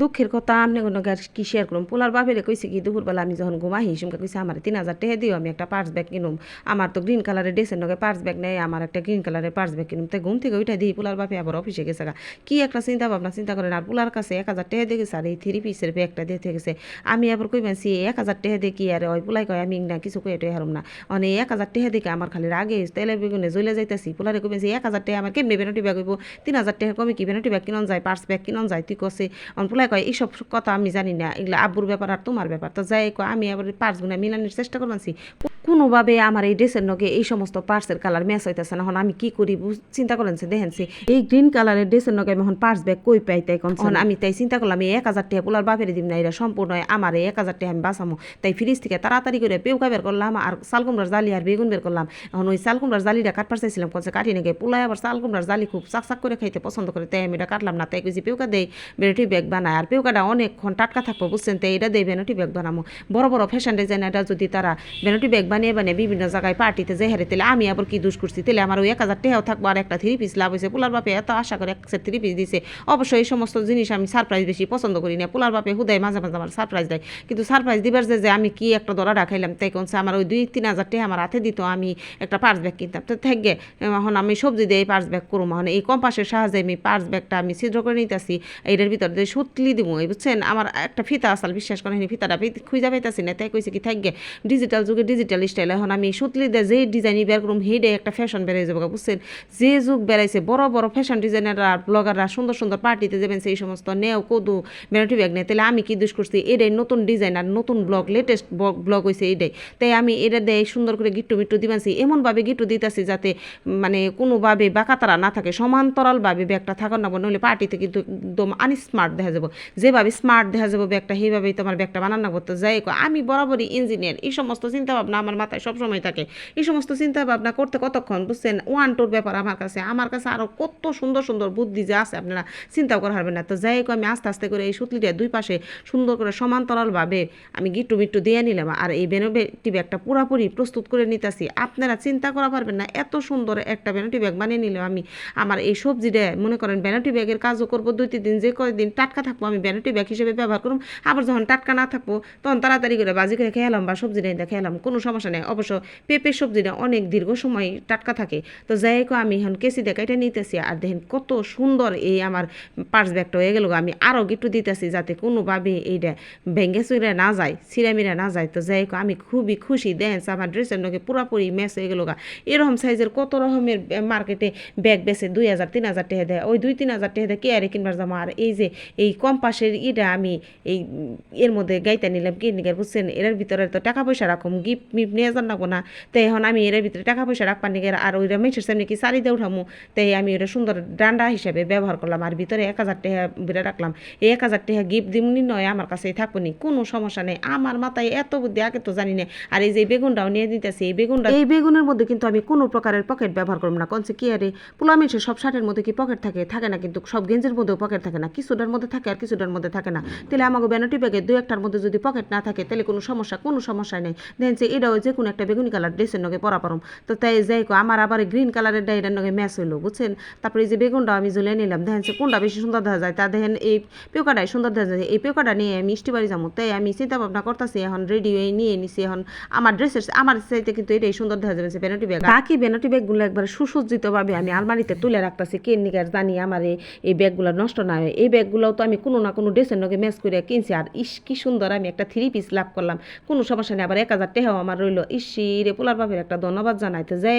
দুঃখের কথা আপনি কোনো কি শেয়ার করুন? পোলার বাপেরে কইছে কি, দুপুরবেলা আমি যখন ঘুমাই, হিসুমকে কইছে, আমার তিন হাজার টাকা দিও, আমি একটা পার্স ব্যাগ কিনুম। আমার তো গ্রিন কালারের ড্রেসের নগে পার্স ব্যাগ নেই, আমার একটা গ্রিন কালারের পার্স ব্যাগ কিনুম। তাই ঘুম থেকে ওইটা দিই, পোলার বাপে আবার অফিসে গেছে। কি একটা চিন্তা ভাবনা, চিন্তা করেন, আর পোলার কাছে এক হাজার টাকা দিয়ে গেছে, আর এই থ্রি পিসের ব্যাগটা দিয়ে গেছে। আমি আবার কই মানছি, এক হাজার টাকা দিয়ে কি, আরে ওই পোলাই কয়, আমি না কিছু এটাই হারম না। অনে, এক হাজার টাকা দেখে আমার খালি রাগে তেলে বেগুনে জ্বলে যাইতেছি। পোলারে কই মানছি, এক হাজার টাকা আমার কেমনি বেনটি ব্যাগ হইব? তিন হাজার টাকা কমে কি বেনটি ব্যাগ কিনন যায় পার্স ব্যাগ কিনন যায়, তুই কছে অন, পোলাই কয়, এইসব কথা আমি জানি না। এগুলো আব্বুর ব্যাপার আর তোমার ব্যাপার। তো যাই কয়, আমি আবার পার্স গুণা মিলানোর চেষ্টা করবানছি। কোনোভাবে আমার এই ড্রেসের নগে এই সমস্ত পার্সের কালার ম্যাচ হইতেছে না। এখন আমি কি করি চিন্তা করেন সে দেখেন এই গ্রিন কালারের ড্রেসের নগে আমি এখন পার্স ব্যাগ কই পাই তাই কোন আমি তাই চিন্তা করলাম এই এক হাজার টাকা পোলার বাপের দিম না এটা সম্পূর্ণ আমার এই এক হাজার টাকা আমি বাঁচামো। তাই ফ্রিজ থেকে তাড়াতাড়ি করে পেউকা বের করলাম আর চাল কুমড়ার জালি আর বেগুন বের করলাম। এখন ওই চাল কুমড়ার জালিটা কাটপার চাইছিলাম কচ্ছে কাটি নাকি পোলাই আবার চাল কুমড়ার জালি খুব চাক চাক করে খাইতে পছন্দ করে তাই আমি এটা কাটলাম না। তাই কইছি পেউকা দেই বেরোটি ব্যাগ বানায় আর পেউকাটা অনেকক্ষণ টাটকা থাকব বুঝছেন? তাই এটা দেই বেনটি ব্যাগ বানামো। বড় বড় ফ্যাশন ডিজাইনারটা যদি তারা বেনটি ব্যাগ বানিয়ে বানিয়ে বিভিন্ন জায়গায় পার্টিতে যে হারে তাহলে আমি আবার কি দুষ করছি? তাহলে আমার ওই এক হাজার টাকাও থাকব আর একটা থ্রি পিস লাভ হয়েছে পোলার বাপে এত আশা করে এক থ্রি পিস দিছে। অবশ্যই এই সমস্ত জিনিস আমি সারপ্রাইজ বেশি পছন্দ করি না। পোলার বাপে হুদায় মাঝে মাঝে আমার সারপ্রাইজ দেয়। কিন্তু সারপ্রাইজ দিবার যে আমি কি একটা দরা রাখাইলাম, তাই কোনছে আমার ওই দুই তিন হাজার টাকা আমার হাতে দিত, আমি একটা পার্স ব্যাগ কিনতাম। তো থাকবে এখন আমি সবজি দিয়ে এই পার্স ব্যাগ করব এখন এই কম্পাসের সাহায্যে আমি পার্স ব্যাগটা আমি ছিদ্র করে নিতেছি। এইটার ভিতর দিয়ে সুতলি দিব বুঝছেন? আমার একটা ফিতা আসাল বিশ্বাস করেন ফিতাটা খুঁজে পাইতাছি না। তাই কইছে কি থাকবে ডিজিটাল যুগে ডিজিটাল স্টাইল এখন আমি সুতলি দিয়ে যে ডিজাইনই বের করুম হেডে একটা ফ্যাশন বেড়ে যাব বুঝছেন? যে যুগ বেড়াইছে, বড় বড় ফ্যাশন ডিজাইনাররা ব্লগাররা সুন্দর সুন্দর পার্টিতে যাবেন, সেই সমস্ত নেও, কদু মেরাটি ব্যাগ নেই তাহলে আমি কি দুষ করছি? এটাই নতুন ডিজাইন আর নতুন ব্লগ লেটেস্ট ব্লগ হয়েছে এটাই তাই আমি এটা দেয় সুন্দর করে গিট্টু মিট্টু দিবানছি এমনভাবে গিট্টু দিতেছি যাতে মানে কোনোভাবে বাঁকাতারা না থাকে, সমান্তরালভাবে ব্যাগটা থাকার না, নইলে পার্টিতে কিন্তু একদম আনস্মার্ট দেখা যাব। যেভাবে স্মার্ট দেখা যাব ব্যাগটা, সেইভাবেই তোমার ব্যাগটা বানানো করতে যাই। আমি বরাবরই ইঞ্জিনিয়ার এই সমস্ত চিন্তা ভাবনা আমার মাথায় সবসময় থাকে। এই সমস্ত চিন্তা ভাবনা করতে কতক্ষণ, বুঝছেন? ওয়ান টুর ব্যাপার আমার কাছে। আমার কাছে আরও কত সুন্দর সুন্দর বুদ্ধি যে আছে, আপনারা চিন্তাও করা পারবেন না। তো যাই হোক, আমি আস্তে আস্তে করে এই সুতলিটা দুই পাশে সুন্দর করে সমান্তরালভাবে আমি গিট্টু মিট্টু দিয়ে নিলাম। আর এই বেনোটি ব্যাগটা পুরাপুরি প্রস্তুত করে নিতেছি। আপনারা চিন্তা করা পারবেন না, এত সুন্দর একটা বেনোটি ব্যাগ বানিয়ে নিলাম আমি। আমার এই সবজিটা, মনে করেন বেনোটি ব্যাগের কাজও করব, দুই, তিন দিন যে কয়েকদিন টাটকা থাকব আমি বেনোটি ব্যাগ হিসেবে ব্যবহার করুম। আবার যখন টাটকা না থাকব, তখন তাড়াতাড়ি করে বাজি করে খেয়ালাম বা সবজি নিয়ে খেয়ালাম কোনো সমস্যা নেই। অবশ্য পেঁপে সবজিটা অনেক দীর্ঘ সময় টাটকা থাকে। তো যাই আমি এখন কেসি দেখা এটা নিতেছি আর দেখেন কত সুন্দর এই আমার পার্স ব্যাগটা হয়ে গেল আমি আরও গিট্টু দিতেছি যাতে কোনোভাবে এইটা ভেঙ্গে চুরে না যায় সিরামিরা না যায়। তো যাই আমি খুবই খুশি। দেখেন আমার ড্রেসের লোকে পুরাপুরি ম্যাচ হয়ে গেল এরকম সাইজের কত রকমের মার্কেটে ব্যাগ বেছে দুই হাজার, তিন হাজার টাকা দেয়। ওই দুই, তিন হাজার টাকা দেয় কে আরে কিনবার যাব? আর এই যে, এই কম্পাসের ইটা আমি এই, এর মধ্যে গাইতে নিলাম। কি নিকে বুঝছেন? এর ভিতরে তো টাকা পয়সা রাখুম গিফট মিফট নিয়ে যান রাখব না তাই এখন আমি এর ভিতরে টাকা পয়সা রাখবার নিকে আর ওই মেসের সামনে কি সারিতে উঠামু। তাই আমি ওটা সুন্দর ডান্ডা হিসেবে ব্যবহার করলাম আর ভিতরে এক হাজার টাকা বেড়ে রাখলাম। এই এক হাজার টাকা গিফট দিমনি নয় আমার কাছেই থাকব নি। কোনো সমস্যা নেই। আমার মাথায় এত বুদ্ধি, আগে তো জানি না। আর এই যে বেগুনটাও নিয়ে নিতেছি এই বেগুনটা এই বেগুনের মধ্যে কিন্তু আমি কোনো প্রকারের পকেট ব্যবহার করব না। কনসে কি আরে, পোলা মেসে সব শার্টের মধ্যে কি পকেট থাকে? থাকে না কিন্তু সব গেঞ্জের মধ্যেও পকেট থাকে না। কিছুটার মধ্যে থাকে আর কিছুটার মধ্যে থাকে না। তাহলে আমাকে ব্যানাটি ব্যাগে দু একটার মধ্যে যদি পকেট না থাকে, তাহলে কোনো সমস্যা কোনো সমস্যা নেই। দেখেন যে এটাও যে কোনো একটা বেগুনি কালার ড্রেসের নগে পরা পারম। তো তাই যাই আমার আবার গ্রিন কালারের ডাইটার নগে ম্যাচ হইল, বুঝছেন? তারপরে এই যে বেগুনটা আমি ঝুলে নিলাম। দেখেন কোনটা বেশি সুন্দর দেখা যায়, তা দেখেন এই পেঁকাটাই সুন্দর দেখা যায়। এই পেঁকাটা নিয়ে আমি মিষ্টি বাড়ি যাব। তাই আমি চিন্তা ভাবনা করতেছি, এখন রেডি হয়ে নিয়ে নিছি, এখন আমার ড্রেসের আমার চাইতে কিন্তু এটাই সুন্দর দেখা যাবে বেনাটি ব্যাগ। বাকি বেনাটি ব্যাগগুলো একবার সুসজ্জিতভাবে আমি আলমারিতে তুলে রাখতেছি। কে নিকার জানি আমার এই- ব্যাগগুলো নষ্ট না হয়। এই ব্যাগগুলোও তো আমি কোনো না কোনো ড্রেসের নগে ম্যাচ করে কিনছি। আর ইস, কি সুন্দর আমি একটা থ্রি পিস লাভ করলাম। কোনো সমস্যা নেই, আবার এক হাজার টাকাও আমার রইল। ইসি রে পোলার বাপের একটা ধন্যবাদ জানাইতে যাই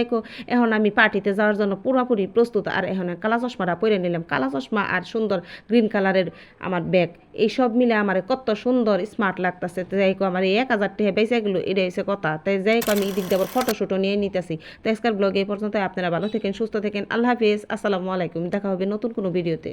এখন আমি পার্টিতে যাওয়ার জন্য পুরোপুরি প্রস্তুত, আর এখন কালা চশমাটা পরে নিলাম। কালা চশমা আর সুন্দর গ্রিন কালারের আমার ব্যাগ। এই সব মিলে আমার কত সুন্দর স্মার্ট লাগতেছে। যাই আমার এই এক হাজার টাকা বেঁচে গেলো এটা হচ্ছে কথা। তাই যাই আমি এদিক দিয়ে আবার ফটোশ্যুটও নিয়ে নিতেছি। তো আজকের ব্লগে এই পর্যন্ত আপনারা ভালো থাকেন, সুস্থ থাকেন। আল্লাহ হাফিজ। আসসালামু আলাইকুম। দেখা হবে নতুন কোনো ভিডিওতে।